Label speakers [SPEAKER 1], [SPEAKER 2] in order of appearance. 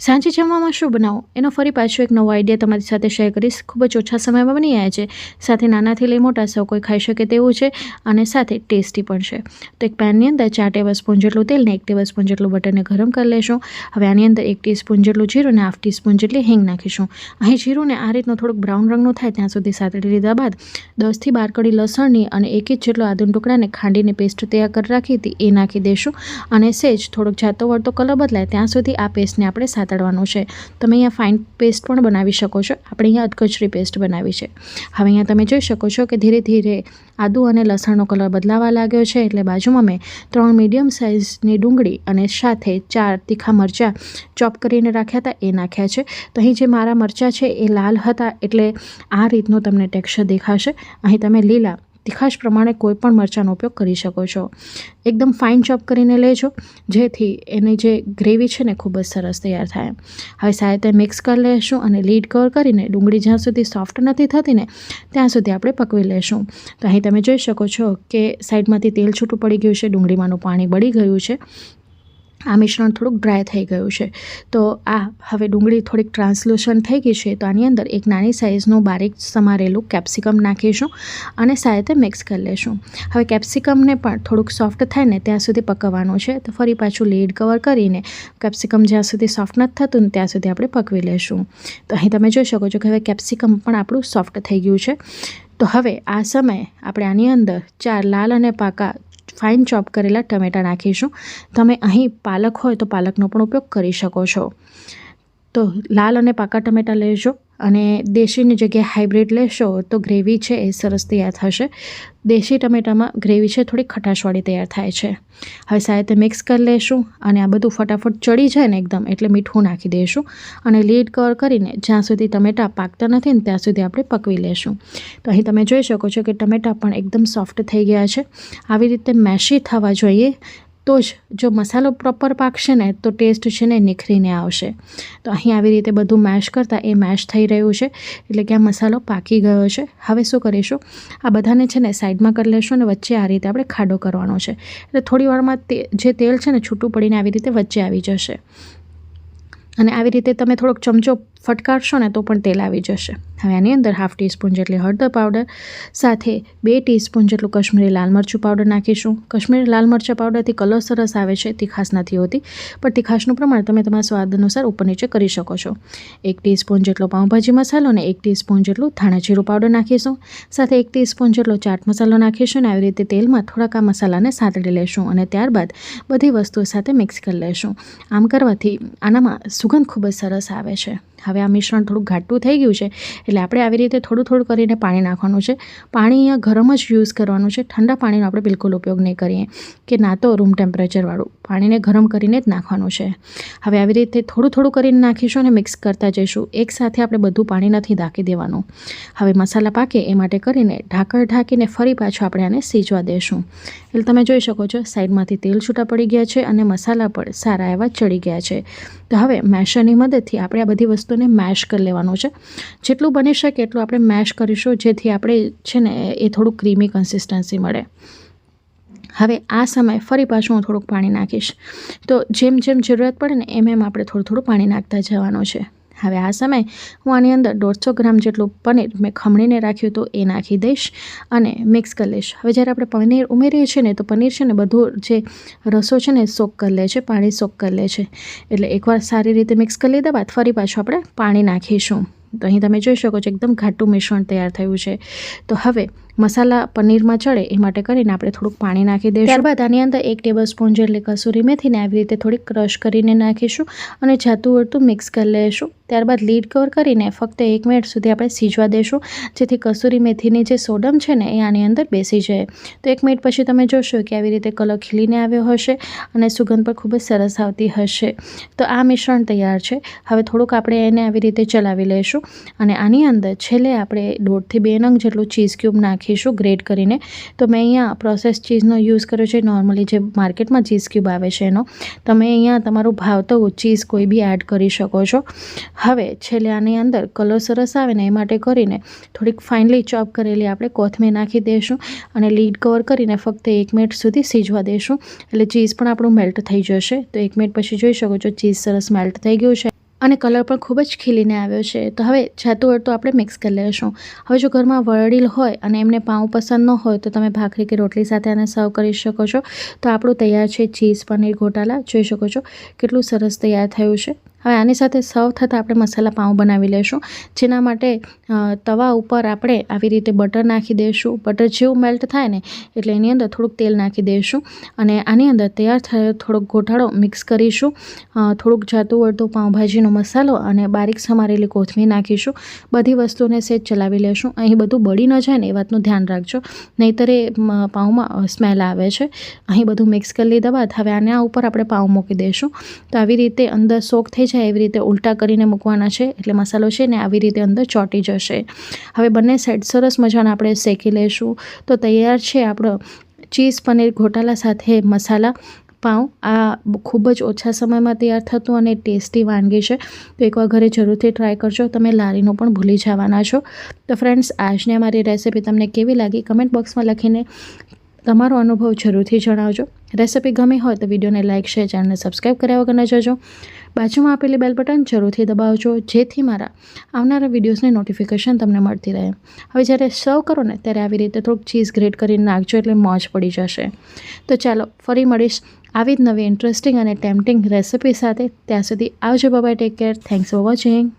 [SPEAKER 1] સાંજે જમવામાં શું બનાવો? એનો ફરી પાછો એક નવો આઈડિયા તમારી સાથે શેર કરીશ. ખૂબ જ ઓછા સમયમાં બની આવ્યા છે. સાથે નાનાથી લઈ મોટા સૌ કોઈ ખાઈ શકે તેવું છે અને સાથે ટેસ્ટી પણ છે. તો એક પેનની અંદર ચાર ટેબલ સ્પૂન જેટલું તેલ ને એક ટેબલ સ્પૂન જેટલું બટરને ગરમ કરી લેશું. હવે આની અંદર એક ટીસ્પૂન જેટલું જીરું અને હાફ ટીસ્પૂન જેટલી હિંગ નાખીશું. અહીં જીરુંને આ રીતનું થોડુંક બ્રાઉન રંગનું થાય ત્યાં સુધી સાતળી લીધા બાદ દસથી બાર કડી લસણની અને એક ઇંચ જેટલો આદુન ટુકડાને ખાંડીને પેસ્ટ તૈયાર કરી રાખી હતી એ નાખી દઈશું અને સેજ થોડોક જાતો વળતો કલર બદલાય ત્યાં સુધી આ પેસ્ટને આપણે સાતળવાનું છે. તમે અહીંયા ફાઇન પેસ્ટ પણ બનાવી શકો છો. આપણે અહીંયા અધકચરી પેસ્ટ બનાવી છે. હવે અહીંયા તમે જોઈ શકો છો કે ધીરે ધીરે આદુ અને લસણનો કલર બદલાવા લાગ્યો છે. એટલે બાજુમાં મેં ત્રણ મીડિયમ સાઇઝની ડુંગળી અને સાથે ચાર તીખા મરચાં ચોપ કરીને રાખ્યા હતા. એ નાખ્યા છે. તો અહીં જે મારા મરચાં છે એ લાલ હતા. એટલે આ રીતનું તમને ટેક્સચર દેખાશે. અહીં તમે લીલા તીખાશ પ્રમાણે કોઈ પણ મરચાંનો ઉપયોગ કરી શકો છો. એકદમ ફાઇન ચોપ કરીને લેજો જેથી એની જે ગ્રેવી છે ને ખૂબ જ સરસ તૈયાર થાય. હવે સાથે મિક્સ કરી લેશું અને લીડ કવર કરીને ડુંગળી જ્યાં સુધી સોફ્ટ નથી થતી ને, ત્યાં સુધી આપણે પકવી લેશું. તો અહીં તમે જોઈ શકો છો કે સાઈડમાંથી તેલ છૂટું પડી ગયું છે, ડુંગળીમાંનું પાણી બળી ગયું છે. આ મિશ્રણ થોડુંક ડ્રાય થઈ ગયું છે. તો આ હવે ડુંગળી થોડીક ટ્રાન્સલ્યુશન થઈ ગઈ છે તો આની અંદર એક નાની સાઇઝનું બારીક સમારેલું કેપ્સિકમ નાખીશું અને સાથે મિક્સ કરી લેશું. હવે કેપ્સિકમને પણ થોડુંક સોફ્ટ થાય ને ત્યાં સુધી પકવવાનું છે. તો ફરી પાછું લીડ કવર કરીને કેપ્સિકમ જ્યાં સુધી સોફ્ટ નથી થતું ને ત્યાં સુધી આપણે પકવી લેશું. તો અહીં તમે જોઈ શકો છો કે હવે કેપ્સિકમ પણ આપણું સોફ્ટ થઈ ગયું છે. તો હવે આ સમયે આપણે આની અંદર ચાર લાલ અને પાકા ફાઇન ચોપ કરેલા ટમેટાં નાખીશું. તમે અહીં પાલક હોય તો પાલકનો પણ ઉપયોગ કરી શકો છો. તો લાલ અને પાકા ટમેટાં લેજો અને દેશીની જગ્યાએ હાઇબ્રિડ લેશો તો ગ્રેવી છે એ સરસ તૈયાર થશે. દેશી ટમેટામાં ગ્રેવી છે થોડી ખટાશવાળી તૈયાર થાય છે. હવે સાથે મિક્સ કરી લેશું અને આ બધું ફટાફટ ચડી જાય ને એકદમ એટલે મીઠું નાખી દઈશું અને લીડ કવર કરીને જ્યાં સુધી ટમેટાં પાકતા નથી ને ત્યાં સુધી આપણે પકવી લેશું. તો અહીં તમે જોઈ શકો છો કે ટમેટાં પણ એકદમ સોફ્ટ થઈ ગયા છે. આવી રીતે મેશી થવા જોઈએ તો જ જો મસાલો પ્રોપર પાકશે ને, તો ટેસ્ટ છે ને નિખરીને આવશે. તો અહીં આવી રીતે બધું મેશ કરતાં એ મેશ થઈ રહ્યું છે, એટલે કે આ મસાલો પાકી ગયો છે. હવે શું કરીશું? આ બધાને છે ને સાઈડમાં કરી લેશું અને વચ્ચે આ રીતે આપણે ખાડો કરવાનો છે. એટલે થોડી વારમાં તે, જે તેલ છે ને છૂટું પડીને આવી રીતે વચ્ચે આવી જશે. અને આવી રીતે તમે થોડોક ચમચો ફટકારશો ને તો પણ તેલ આવી જશે. હવે આની અંદર હાફ ટીસ્પૂન જેટલી હળદર પાવડર સાથે બે ટીસ્પૂન જેટલું કશ્મીરી લાલ મરચું પાવડર નાખીશું. કશ્મીરી લાલ મરચાં પાવડરથી કલર સરસ આવે છે, તીખાશ નથી હોતી, પણ તીખાશનું પ્રમાણ તમે તમારા સ્વાદ અનુસાર ઉપર નીચે કરી શકો છો. એક ટીસ્પૂન જેટલો પાઉંભાજી મસાલો અને એક ટીસ્પૂન જેટલું ધાણા જીરું પાવડર નાખીશું. સાથે એક ટીસ્પૂન જેટલો ચાટ મસાલો નાખીશું અને આવી રીતે તેલમાં થોડાક આ મસાલાને સાતડી લેશું અને ત્યારબાદ બધી વસ્તુઓ સાથે મિક્સ કરી લેશું. આમ કરવાથી આનામાં સુગંધ ખૂબ જ સરસ આવે છે. હવે આ મિશ્રણ થોડું ઘાટું થઈ ગયું છે, એટલે આપણે આવી રીતે થોડું થોડું કરીને પાણી નાખવાનું છે. પાણી અહીંયા ગરમ જ યુઝ કરવાનું છે. ઠંડા પાણીનો આપણે બિલકુલ ઉપયોગ નહીં કરીએ, કે ના તો રૂમ ટેમ્પરેચરવાળું પાણીને ગરમ કરીને જ નાખવાનું છે. હવે આવી રીતે થોડું થોડું કરીને નાખીશું અને મિક્સ કરતા જઈશું. એકસાથે આપણે બધું પાણી નથી નાખી દેવાનું. હવે મસાલા પાકે એ માટે કરીને ઢાંકણ ઢાંકીને ફરી પાછું આપણે આને સીજવા દેશું. એટલે તમે જોઈ શકો છો, સાઈડમાંથી તેલ છૂટા પડી ગયા છે અને મસાલા પણ સારા એવા ચડી ગયા છે. તો હવે મેશરની મદદથી આપણે આ બધી વસ્તુને મેશ કરી લેવાનું છે. જેટલું બની શકે એટલું આપણે મેશ કરીશું, જેથી આપણે છે ને એ થોડું ક્રીમી કન્સિસ્ટન્સી મળે. હવે આ સમયે ફરી પાછું હું થોડુંક પાણી નાખીશ. તો જેમ જેમ જરૂરિયાત પડે ને એમ એમ આપણે થોડું થોડું પાણી નાખતા જવાનું છે. હવે આ સમયે હું આની અંદર દોઢસો ગ્રામ જેટલું પનીર મેં ખમણીને રાખ્યું તો એ નાખી દઈશ અને મિક્સ કરી લઈશ. હવે જ્યારે આપણે પનીર ઉમેરીએ છીએ ને તો પનીર છે ને બધું જે રસો છે ને સોક કરી લે છે, પાણી સોક કરી લે છે. એટલે એકવાર સારી રીતે મિક્સ કરી લીધા બાદ ફરી પાછું આપણે પાણી નાખીશું. તો અહીં તમે જોઈ શકો છો એકદમ ઘાટું મિશ્રણ તૈયાર થયું છે. તો હવે મસાલા પનીરમાં ચડે એ માટે કરીને આપણે થોડુંક પાણી નાખી દઈશું. ત્યારબાદ આની અંદર એક ટેબલ સ્પૂન જેટલી કસૂરી મેથીને આવી રીતે થોડીક ક્રશ કરીને નાખીશું અને જાતું વળતું મિક્સ કરી લઈશું. ત્યારબાદ લીડ કવર કરીને ફક્ત એક મિનિટ સુધી આપણે સીજવા દઈશું. જેથી કસૂરી મેથીની જે સોડમ છે ને એ આની અંદર બેસી જાય. તો એક મિનિટ પછી તમે જોશો કે આવી રીતે કલર ખીલીને આવ્યો હશે અને સુગંધ પણ ખૂબ જ સરસ આવતી હશે. તો આ મિશ્રણ તૈયાર છે. હવે થોડુંક આપણે એને આવી રીતે ચલાવી લઈશું અને આની અંદર છેલ્લે આપણે દોઢથી બે નંગ જેટલું ચીઝ ક્યુબ નાખીશું ગ્રેટ કરીને. તો મેં અહીંયા પ્રોસેસ ચીઝનો યુઝ કર્યો છે. નોર્મલી જે માર્કેટમાં ચીઝ ક્યુબ આવે છે એનો. તમે અહીંયા તમારું ભાવતો ચીઝ કોઈ બી એડ કરી શકો છો. હવે છેલ્લે આની અંદર કલર સરસ આવે ને એ માટે કરીને થોડીક ફાઇનલી ચોપ કરેલી આપણે કોથમીર નાખી દઈશું અને લીડ કવર કરીને ફક્ત એક મિનિટ સુધી સીજવા દઈશું એટલે ચીઝ પણ આપણું મેલ્ટ થઈ જશે. તો એક મિનિટ પછી જોઈ શકો છો ચીઝ સરસ મેલ્ટ થઈ ગયું છે. અને કલર પણ ખૂબ જ ખીલીને આવ્યો છે. તો હવે જાતું અડતું આપણે મિક્સ કરી લઈશું. હવે જો ઘરમાં વડીલ હોય અને એમને પાઉં પસંદ ન હોય તો તમે ભાખરી કે રોટલી સાથે આને સર્વ કરી શકો છો. તો આપણું તૈયાર છે ચીઝ પનીર ગોટાલા. જોઈ શકો છો કેટલું સરસ તૈયાર થયું છે. હવે આની સાથે સર્વ થતાં આપણે મસાલા પાઉં બનાવી લઈશું જેના માટે તવા ઉપર આપણે આવી રીતે બટર નાખી દઈશું બટર જેવું મેલ્ટ થાય ને, એટલે એની અંદર થોડુંક તેલ નાખી દઈશું અને આની અંદર તૈયાર થયો થોડોક ગોઠાળો મિક્સ કરીશું. થોડુંક જાતું વળતું પાઉંભાજીનો મસાલો અને બારીક સમારેલી કોથમીર નાખીશું. બધી વસ્તુને સેજ ચલાવી લેશું. અહીં બધું બળી ન જાય ને, એ વાતનું ધ્યાન રાખજો. નહીંતર એ પાઉંમાં સ્મેલ આવે છે. અહીં બધું મિક્સ કરી લીધા બાદ, હવે આના ઉપર આપણે પાઉં મૂકી દઈશું તો આવી રીતે અંદર સોક થઈ જાય એવી રીતે ઉલટા કરીને મૂકવાના છે, એટલે મસાલો છે ને આવી રીતે અંદર ચોંટી જશે. હવે બંને સાઈડ સરસ મજાના આપણે શેકી લઈશું તો તૈયાર છે આપણો ચીઝ પનીર ઘોટાલા સાથે મસાલા. પાઉં, આ ખૂબ જ ઓછા સમયમાં તૈયાર થતું અને ટેસ્ટી વાનગી છે. તો એકવાર ઘરે જરૂરથી ટ્રાય કરજો, તમે લારીનું પણ ભૂલી જવાના છો. તો ફ્રેન્ડ્સ આજની અમારી રેસિપી તમને કેવી લાગી? કમેન્ટ બોક્સમાં લખીને તમારો અનુભવ જરૂરથી જણાવજો. રેસિપી ગમી હોય તો વિડીયોને લાઇક, શેર, ચેનલને સબસ્ક્રાઈબ કર્યા વગર જજો. બાજુમાં આપેલી બેલ બટન જરૂરથી દબાવજો, જેથી મારા આવનારા વિડીયોઝની નોટિફિકેશન તમને મળતી રહે. હવે જ્યારે સર્વ કરો ને, ત્યારે આવી રીતે થોડુંક ચીઝ ગ્રેટ કરીને નાખજો એટલે મોજ પડી જશે. તો ચાલો, ફરી મળીશ આવી જ નવી ઇન્ટરેસ્ટિંગ અને ટેમ્પટિંગ રેસિપી સાથે. ત્યાં સુધી આવજો bye take care thanks for watching